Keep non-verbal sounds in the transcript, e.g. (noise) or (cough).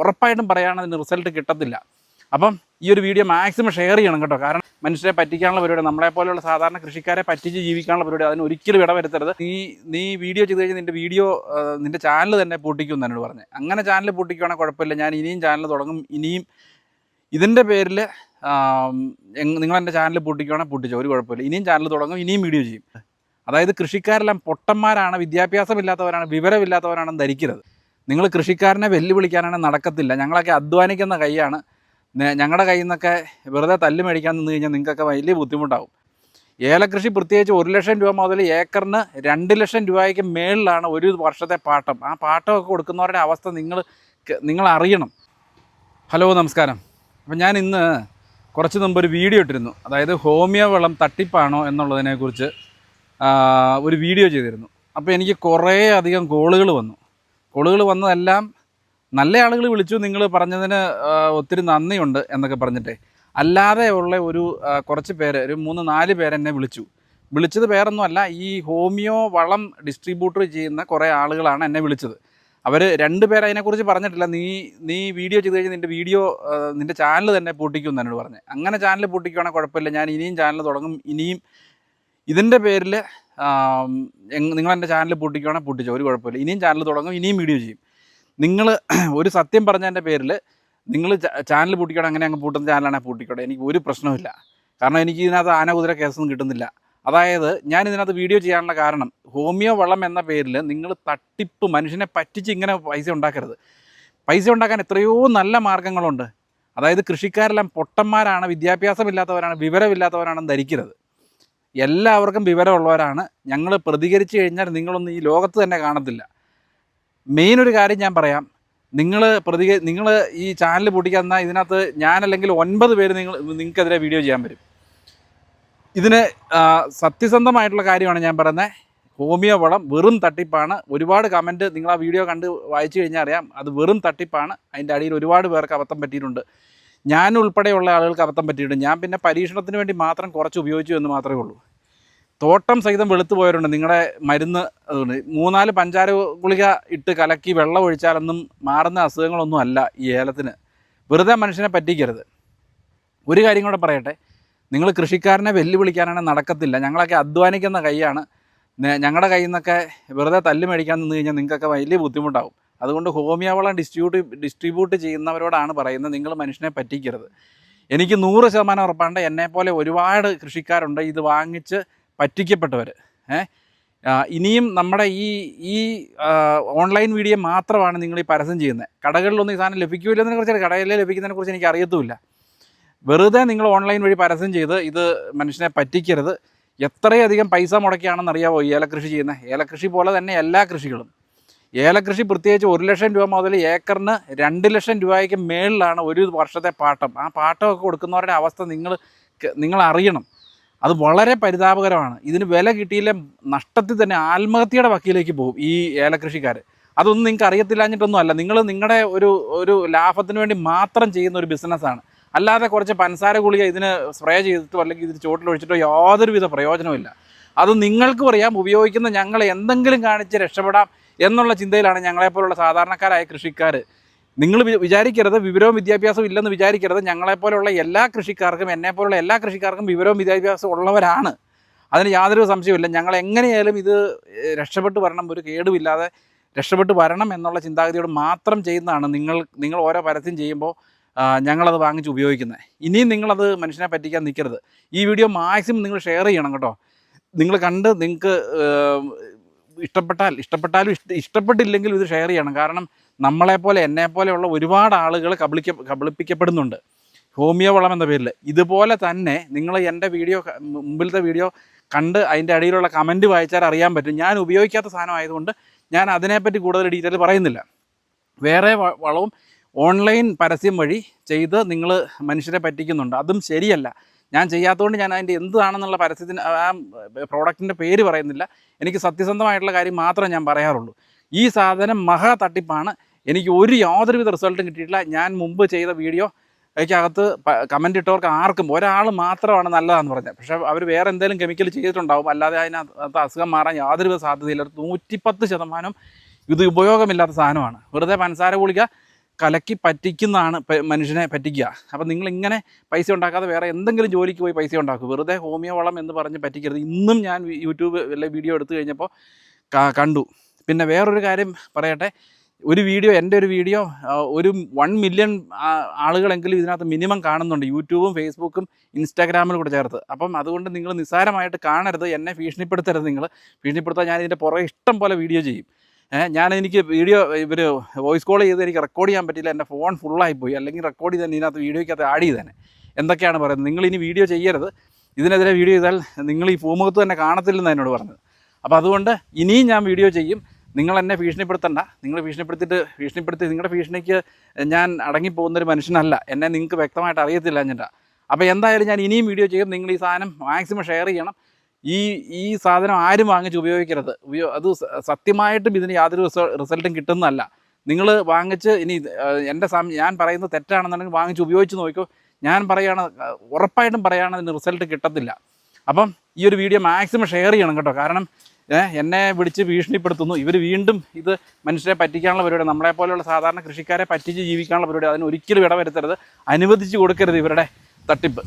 ഉറപ്പായിട്ടും പറയുകയാണ് അതിന് റിസൾട്ട് കിട്ടത്തില്ല. അപ്പം ഈ ഒരു വീഡിയോ മാക്സിമം ഷെയർ ചെയ്യണം കേട്ടോ. കാരണം മനുഷ്യരെ പറ്റിക്കാനുള്ള പരിപാടി നമ്മളെ പോലെയുള്ള സാധാരണ കൃഷിക്കാരെ പറ്റിച്ച് ജീവിക്കാനുള്ള പരിപാടി അതിന് ഒരിക്കലും ഇടവരുത്തരുത്. നീ നീ വീഡിയോ ചെയ്ത് കഴിഞ്ഞാൽ നിന്റെ വീഡിയോ നിന്റെ ചാനൽ തന്നെ പൂട്ടിക്കും എന്നോട് പറഞ്ഞു. അങ്ങനെ ചാനൽ പൂട്ടിക്കുകയാണെങ്കിൽ കുഴപ്പമില്ല. ഞാൻ ഇനിയും ചാനൽ തുടങ്ങും. ഇനിയും ഇതിന്റെ പേരിൽ നിങ്ങൾ എന്റെ ചാനൽ പൂട്ടിക്കുകയാണെങ്കിൽ പൂട്ടിച്ചോ ഒരു കുഴപ്പമില്ല. ഇനിയും ചാനൽ തുടങ്ങും ഇനിയും വീഡിയോ ചെയ്യും. അതായത് കൃഷിക്കാരെല്ലാം പൊട്ടന്മാരാണ് വിദ്യാഭ്യാസമില്ലാത്തവരാണ് വിവരമില്ലാത്തവരാണെന്ന് ധരിക്കരുത്. നിങ്ങൾ കൃഷിക്കാരനെ വെല്ലുവിളിക്കാനാണ് നടക്കത്തില്ല. ഞങ്ങളൊക്കെ അധ്വാനിക്കുന്ന കൈയാണ്. ഞങ്ങളുടെ കയ്യിൽ നിന്നൊക്കെ വെറുതെ തല്ല് മേടിക്കാൻ നിന്ന് കഴിഞ്ഞാൽ നിങ്ങൾക്കൊക്കെ വലിയ ബുദ്ധിമുട്ടാവും. ഏലകൃഷി പ്രത്യേകിച്ച് ഒരു ലക്ഷം രൂപ മുതൽ ഏക്കറിന് രണ്ട് ലക്ഷം രൂപയ്ക്ക് മേളിലാണ് ഒരു വർഷത്തെ പാട്ടം. ആ പാട്ടമൊക്കെ കൊടുക്കുന്നവരുടെ അവസ്ഥ നിങ്ങൾ നിങ്ങൾ അറിയണം. ഹലോ നമസ്കാരം. അപ്പം ഞാൻ ഇന്ന് കുറച്ച് മുമ്പ് ഒരു വീഡിയോ ഇട്ടിരുന്നു. അതായത് ഹോമിയോ വെള്ളം തട്ടിപ്പാണോ എന്നുള്ളതിനെക്കുറിച്ച് ഒരു വീഡിയോ ചെയ്തിരുന്നു. അപ്പോൾ എനിക്ക് കുറേ അധികം കോളുകൾ വന്നു. കോളുകൾ വന്നതെല്ലാം നല്ല ആളുകൾ വിളിച്ചു. നിങ്ങൾ പറഞ്ഞതിന് ഒത്തിരി നന്ദിയുണ്ട് എന്നൊക്കെ പറഞ്ഞിട്ടേ. അല്ലാതെ ഉള്ള ഒരു കുറച്ച് പേര് ഒരു മൂന്ന് നാല് പേരെന്നെ വിളിച്ചു. വിളിച്ചത് പേരൊന്നുമല്ല ഈ ഹോമിയോ വളം ഡിസ്ട്രിബ്യൂട്ടർ ചെയ്യുന്ന കുറേ ആളുകളാണ് എന്നെ വിളിച്ചത്. അവർ രണ്ട് പേര് അതിനെക്കുറിച്ച് പറഞ്ഞിട്ടില്ല. നീ നീ വീഡിയോ ചെയ്ത് കഴിഞ്ഞാൽ നിന്റെ വീഡിയോ നിന്റെ ചാനൽ തന്നെ പൊട്ടിക്കും എന്ന് എന്നോട് പറഞ്ഞു. അങ്ങനെ ചാനൽ പൊട്ടിക്കുവാണെങ്കിൽ കുഴപ്പമില്ല. ഞാൻ ഇനിയും ചാനൽ തുടങ്ങും. ഇനിയും ഇതിന്റെ പേരിൽ നിങ്ങൾ എന്റെ ചാനൽ പൊട്ടിക്കുകയാണെങ്കിൽ പൊട്ടിച്ചോ ഒരു കുഴപ്പമില്ല. ഇനിയും ചാനൽ തുടങ്ങും ഇനിയും വീഡിയോ ചെയ്യും. നിങ്ങൾ (clears throat) ഒരു സത്യം പറഞ്ഞതിന്റെ പേരിൽ നിങ്ങൾ ചാനൽ പൂട്ടിക്കോടെ അങ്ങനെ അങ്ങ് പൂട്ടുന്ന ചാനലാണെങ്കിൽ പൂട്ടിക്കോടെ. എനിക്ക് ഒരു പ്രശ്നമില്ല കാരണം എനിക്ക് ഇതിനകത്ത് ആന കുതിര കേസൊന്നും കിട്ടുന്നില്ല. അതായത് ഞാൻ ഇതിനകത്ത് വീഡിയോ ചെയ്യാനുള്ള കാരണം ഹോമിയോ വളം എന്ന പേരിൽ നിങ്ങൾ തട്ടിപ്പ് മനുഷ്യനെ പറ്റിച്ച് ഇങ്ങനെ പൈസ ഉണ്ടാക്കരുത്. പൈസ ഉണ്ടാക്കാൻ എത്രയോ നല്ല മാർഗങ്ങളുണ്ട്. അതായത് കൃഷിക്കാരെല്ലാം പൊട്ടന്മാരാണ് വിദ്യാഭ്യാസമില്ലാത്തവരാണ് വിവരമില്ലാത്തവരാണെന്ന് ധരിക്കരുത്. എല്ലാവർക്കും വിവരമുള്ളവരാണ്. ഞങ്ങൾ പ്രതികരിച്ചു കഴിഞ്ഞാൽ നിങ്ങളൊന്നും ഈ ലോകത്ത് തന്നെ കാണത്തില്ല. മെയിൻ ഒരു കാര്യം ഞാൻ പറയാം. നിങ്ങൾ പ്രതിക നിങ്ങൾ ഈ ചാനൽ പൊട്ടിക്കുന്ന ഇതിനകത്ത് ഞാനല്ലെങ്കിൽ ഒൻപത് പേര് നിങ്ങൾ നിങ്ങൾക്കെതിരെ വീഡിയോ ചെയ്യാൻ വരും. ഇതിന് സത്യസന്ധമായിട്ടുള്ള കാര്യമാണ് ഞാൻ പറയുന്നത് ഹോമിയോ വളം വെറും തട്ടിപ്പാണ്. ഒരുപാട് കമന്റ് നിങ്ങൾ ആ വീഡിയോ കണ്ട് വായിച്ചു കഴിഞ്ഞാൽ അറിയാം. അത് വെറും തട്ടിപ്പാണ്. അതിന്റെ അടിയിൽ ഒരുപാട് പേർക്ക് അബദ്ധം പറ്റിയിട്ടുണ്ട്. ഞാൻ ഉൾപ്പെടെയുള്ള ആളുകൾക്ക് അബദ്ധം പറ്റിയിട്ടുണ്ട്. ഞാൻ പിന്നെ പരീക്ഷണത്തിന് വേണ്ടി മാത്രം കുറച്ച് ഉപയോഗിച്ചു എന്ന് മാത്രമേ ഉള്ളൂ. തോട്ടം സഹിതം വെളുത്തു പോയവരുണ്ട്. നിങ്ങളുടെ മരുന്ന് അതുകൊണ്ട് മൂന്നാൽ പഞ്ചാര ഗുളിക ഇട്ട് കലക്കി വെള്ളം ഒഴിച്ചാലൊന്നും മാറുന്ന അസുഖങ്ങളൊന്നും അല്ല ഈ ഏലത്തിന്. വെറുതെ മനുഷ്യനെ പറ്റിക്കരുത്. ഒരു കാര്യം കൂടെ പറയട്ടെ. നിങ്ങൾ കൃഷിക്കാരനെ വെല്ലുവിളിക്കാനാണ് നടക്കത്തില്ല. ഞങ്ങളൊക്കെ അധ്വാനിക്കുന്ന കൈയാണ്. ഞങ്ങളുടെ കയ്യിൽ നിന്നൊക്കെ വെറുതെ തല്ല് മേടിക്കാൻ നിന്ന് കഴിഞ്ഞാൽ നിങ്ങൾക്കൊക്കെ വലിയ ബുദ്ധിമുട്ടാവും. അതുകൊണ്ട് ഹോമിയോവളം ഡിസ്ട്രിബ്യൂട്ട് ഡിസ്ട്രിബ്യൂട്ട് ചെയ്യുന്നവരോടാണ് പറയുന്നത് നിങ്ങൾ മനുഷ്യനെ പറ്റിക്കരുത്. എനിക്ക് നൂറ് ശതമാനം ഉറപ്പാണ്ട് എന്നെപ്പോലെ ഒരുപാട് കൃഷിക്കാരുണ്ട് ഇത് വാങ്ങിച്ച് പറ്റിക്കപ്പെട്ടവർ ഏ? ഇനിയും നമ്മുടെ ഈ ഈ ഓൺലൈൻ വീഡിയോ മാത്രമാണ് നിങ്ങൾ ഈ പരസ്യം ചെയ്യുന്നത്. കടകളിലൊന്നും ഈ സാധനം ലഭിക്കില്ലെന്നതിനെ കുറിച്ച് കടകളിലെ ലഭിക്കുന്നതിനെ കുറിച്ച് എനിക്ക് അറിയത്തുമില്ല. വെറുതെ നിങ്ങൾ ഓൺലൈൻ വഴി പരസ്യം ചെയ്ത് ഇത് മനുഷ്യനെ പറ്റിക്കരുത്. എത്രയധികം പൈസ മുടക്കിയാണെന്ന് അറിയാവോ ഈ ഏലക്കൃഷി ചെയ്യുന്നത്? ഏലക്കൃഷി പോലെ തന്നെ എല്ലാ കൃഷികളും. ഏലകൃഷി പ്രത്യേകിച്ച് ഒരു ലക്ഷം രൂപ മുതൽ ഏക്കറിന് രണ്ട് ലക്ഷം രൂപയ്ക്ക് മേളിലാണ് ഒരു വർഷത്തെ പാട്ടം. ആ പാട്ടമൊക്കെ കൊടുക്കുന്നവരുടെ അവസ്ഥ നിങ്ങൾ നിങ്ങൾ അറിയണം. അത് വളരെ പരിതാപകരമാണ്. ഇതിന് വില കിട്ടിയില്ല നഷ്ടത്തിൽ തന്നെ ആത്മഹത്യയുടെ വക്കീലേക്ക് പോകും ഈ ഏലകൃഷിക്കാർ അതൊന്നും നിങ്ങൾക്ക് അറിയത്തില്ലാഞ്ഞിട്ടൊന്നും അല്ല. നിങ്ങൾ നിങ്ങളുടെ ഒരു ഒരു ലാഭത്തിന് വേണ്ടി മാത്രം ചെയ്യുന്ന ഒരു ബിസിനസ്സാണ്. അല്ലാതെ കുറച്ച് പൻസാര ഗുളിക ഇതിന് സ്പ്രേ ചെയ്തിട്ടോ അല്ലെങ്കിൽ ഇതിന് ചോട്ടിൽ ഒഴിച്ചിട്ടോ യാതൊരുവിധ പ്രയോജനമില്ല അത് നിങ്ങൾക്കും അറിയാം ഉപയോഗിക്കുന്ന ഞങ്ങൾ എന്തെങ്കിലും കാണിച്ച് രക്ഷപ്പെടാം. എന്നുള്ള ചിന്തയിലാണ് ഞങ്ങളെപ്പോലുള്ള സാധാരണക്കാരായ കൃഷിക്കാർ നിങ്ങൾ വിചാരിക്കരുത് വിവരവും വിദ്യാഭ്യാസവും ഇല്ലെന്ന് വിചാരിക്കരുത്. ഞങ്ങളെപ്പോലുള്ള എല്ലാ കൃഷിക്കാർക്കും എന്നെപ്പോലുള്ള എല്ലാ കൃഷിക്കാർക്കും വിവരവും വിദ്യാഭ്യാസവും ഉള്ളവരാണ്. അതിന് യാതൊരു സംശയവുമില്ല. ഞങ്ങൾ എങ്ങനെയായാലും ഇത് രക്ഷപ്പെട്ട് വരണം. ഒരു കേടുമില്ലാതെ രക്ഷപ്പെട്ട് വരണം എന്നുള്ള ചിന്താഗതിയോട് മാത്രം ചെയ്യുന്നതാണ് നിങ്ങൾ നിങ്ങൾ ഓരോ പരസ്യം ചെയ്യുമ്പോൾ ഞങ്ങളത് വാങ്ങിച്ച് ഉപയോഗിക്കുന്നത്. ഇനിയും നിങ്ങളത് മനുഷ്യനെ പറ്റിക്കാൻ നിൽക്കരുത്. ഈ വീഡിയോ മാക്സിമം നിങ്ങൾ ഷെയർ ചെയ്യണം കേട്ടോ. നിങ്ങൾ കണ്ട് നിങ്ങൾക്ക് ഇഷ്ടപ്പെട്ടാൽ ഇഷ്ടപ്പെട്ടാലും ഇഷ്ട ഇഷ്ടപ്പെട്ടില്ലെങ്കിലും ഇത് ഷെയർ ചെയ്യണം. കാരണം നമ്മളെപ്പോലെ എന്നെപ്പോലെയുള്ള ഒരുപാട് ആളുകൾ കബളിക്ക കബളിപ്പിക്കപ്പെടുന്നുണ്ട്. ഹോമിയോ വളം എന്ന പേരിൽ ഇതുപോലെ തന്നെ നിങ്ങൾ എന്റെ വീഡിയോ മുമ്പിലത്തെ വീഡിയോ കണ്ട് അതിന്റെ അടിയിലുള്ള കമന്റ് വായിച്ചാൽ അറിയാൻ പറ്റും. ഞാൻ ഉപയോഗിക്കാത്ത സാധനം ആയതുകൊണ്ട് ഞാൻ അതിനെപ്പറ്റി കൂടുതൽ ഡീറ്റെയിൽ പറയുന്നില്ല. വേറെ വളവും ഓൺലൈൻ പരസ്യം വഴി ചെയ്ത് നിങ്ങൾ മനുഷ്യരെ പറ്റിക്കുന്നുണ്ട്. അതും ശരിയല്ല. ഞാൻ ചെയ്യാത്തതുകൊണ്ട് ഞാൻ അതിന്റെ എന്താണെന്നുള്ള പരസ്യത്തിന് ആ പ്രോഡക്റ്റിന്റെ പേര് പറയുന്നില്ല. എനിക്ക് സത്യസന്ധമായിട്ടുള്ള കാര്യം മാത്രമേ ഞാൻ പറയാറുള്ളൂ. ഈ സാധനം മഹാ തട്ടിപ്പാണ്. എനിക്ക് ഒരു യാതൊരുവിധ റിസൾട്ടും കിട്ടിയിട്ടില്ല. ഞാൻ മുമ്പ് ചെയ്ത വീഡിയോ അതിനകത്ത് കമന്റ് ഇട്ടവർക്ക് ആർക്കും ഒരാൾ മാത്രമാണ് നല്ലതാണെന്ന് പറഞ്ഞത്. പക്ഷേ അവർ വേറെ എന്തെങ്കിലും കെമിക്കൽ ചെയ്തിട്ടുണ്ടാവും. അല്ലാതെ അതിനകത്ത് അസുഖം മാറാൻ യാതൊരുവിധ സാധ്യതയില്ല. നൂറ്റിപ്പത്ത് ശതമാനം ഇത് ഉപയോഗമില്ലാത്ത സാധനമാണ്. വെറുതെ പഞ്ചസാര ഗുളിക കലക്കി പറ്റിക്കുന്നതാണ് മനുഷ്യനെ പറ്റിക്കുക. അപ്പം നിങ്ങൾ ഇങ്ങനെ പൈസ ഉണ്ടാക്കാതെ വേറെ എന്തെങ്കിലും ജോലിക്ക് പോയി പൈസ ഉണ്ടാക്കും. വെറുതെ ഹോമിയോ വളം എന്ന് പറഞ്ഞ് പറ്റിക്കരുത്. ഇന്നും ഞാൻ യൂട്യൂബ് വല്ല വീഡിയോ എടുത്തു കഴിഞ്ഞപ്പോൾ കണ്ടു. പിന്നെ വേറൊരു കാര്യം പറയട്ടെ. ഒരു വീഡിയോ എന്റെ ഒരു വീഡിയോ ഒരു വൺ മില്യൺ ആളുകളെങ്കിലും ഇതിനകത്ത് മിനിമം കാണുന്നുണ്ട്. യൂട്യൂബും ഫേസ്ബുക്കും ഇൻസ്റ്റാഗ്രാമിലും കൂടെ ചേർത്ത്. അപ്പം അതുകൊണ്ട് നിങ്ങൾ നിസ്സാരമായിട്ട് കാണരുത്. എന്നെ ഭീഷണിപ്പെടുത്തരുത് നിങ്ങൾ. ഭീഷണിപ്പെടുത്താൻ ഞാൻ ഇതിന്റെ പുറകെ ഇഷ്ടം പോലെ വീഡിയോ ചെയ്യും. ഞാൻ എനിക്ക് വീഡിയോ ഇവർ വോയിസ് കോൾ ചെയ്ത് എനിക്ക് റെക്കോർഡ് ചെയ്യാൻ പറ്റില്ല എന്റെ ഫോൺ ഫുള്ളായി പോയി അല്ലെങ്കിൽ റെക്കോർഡ് ചെയ്ത് ഇതിനകത്ത് വീഡിയോയ്ക്കകത്ത് ആഡ് ചെയ്തേനെ. എന്തൊക്കെയാണ് പറയുന്നത്? നിങ്ങൾ ഇനി വീഡിയോ ചെയ്യരുത്. ഇതിനെതിരെ വീഡിയോ ചെയ്താൽ നിങ്ങൾ ഈ ഭൂമുഖത്ത് തന്നെ കാണത്തില്ലെന്ന് എന്നോട് പറഞ്ഞത്. അപ്പോൾ അതുകൊണ്ട് ഇനിയും ഞാൻ വീഡിയോ ചെയ്യും. നിങ്ങൾ എന്നെ ഭീഷണിപ്പെടുത്തണ്ട. നിങ്ങൾ ഭീഷണിപ്പെടുത്തിയിട്ട് ഭീഷണിപ്പെടുത്തി നിങ്ങളുടെ ഭീഷണിക്ക് ഞാൻ അടങ്ങിപ്പോകുന്നൊരു മനുഷ്യനല്ല. എന്നെ നിങ്ങൾക്ക് വ്യക്തമായിട്ട് അറിയത്തില്ല എന്നിട്ടാണ് അപ്പോൾ എന്തായാലും ഞാൻ ഇനിയും വീഡിയോ ചെയ്യും. നിങ്ങൾ ഈ സാധനം മാക്സിമം ഷെയർ ചെയ്യണം. ഈ ഈ സാധനം ആരും വാങ്ങിച്ച് ഉപയോഗിക്കരുത്. ഉപയോ അത് സത്യമായിട്ടും ഇതിന് യാതൊരു റിസൾട്ടും കിട്ടുന്നതല്ല. നിങ്ങൾ വാങ്ങിച്ച് ഇനി എന്റെ സം ഞാൻ പറയുന്നത് തെറ്റാണെന്നുണ്ടെങ്കിൽ വാങ്ങിച്ച് ഉപയോഗിച്ച് നോക്കിക്കോ ഞാൻ പറയുകയാണ് ഉറപ്പായിട്ടും പറയുകയാണ് അതിന് റിസൾട്ട് കിട്ടത്തില്ല. അപ്പം ഈ ഒരു വീഡിയോ മാക്സിമം ഷെയർ ചെയ്യണം കേട്ടോ. കാരണം എന്നെ വിളിച്ച് ഭീഷണിപ്പെടുത്തുന്നു. ഇവർ വീണ്ടും ഇത് മനുഷ്യരെ പറ്റിക്കാനുള്ള പരിപാടി നമ്മളെ പോലെയുള്ള സാധാരണ കൃഷിക്കാരെ പറ്റിച്ച് ജീവിക്കാനുള്ള പരിപാടി അതിന് ഒരിക്കലും ഇടവരുത്തരുത്. അനുവദിച്ച് കൊടുക്കരുത് ഇവരുടെ തട്ടിപ്പ്.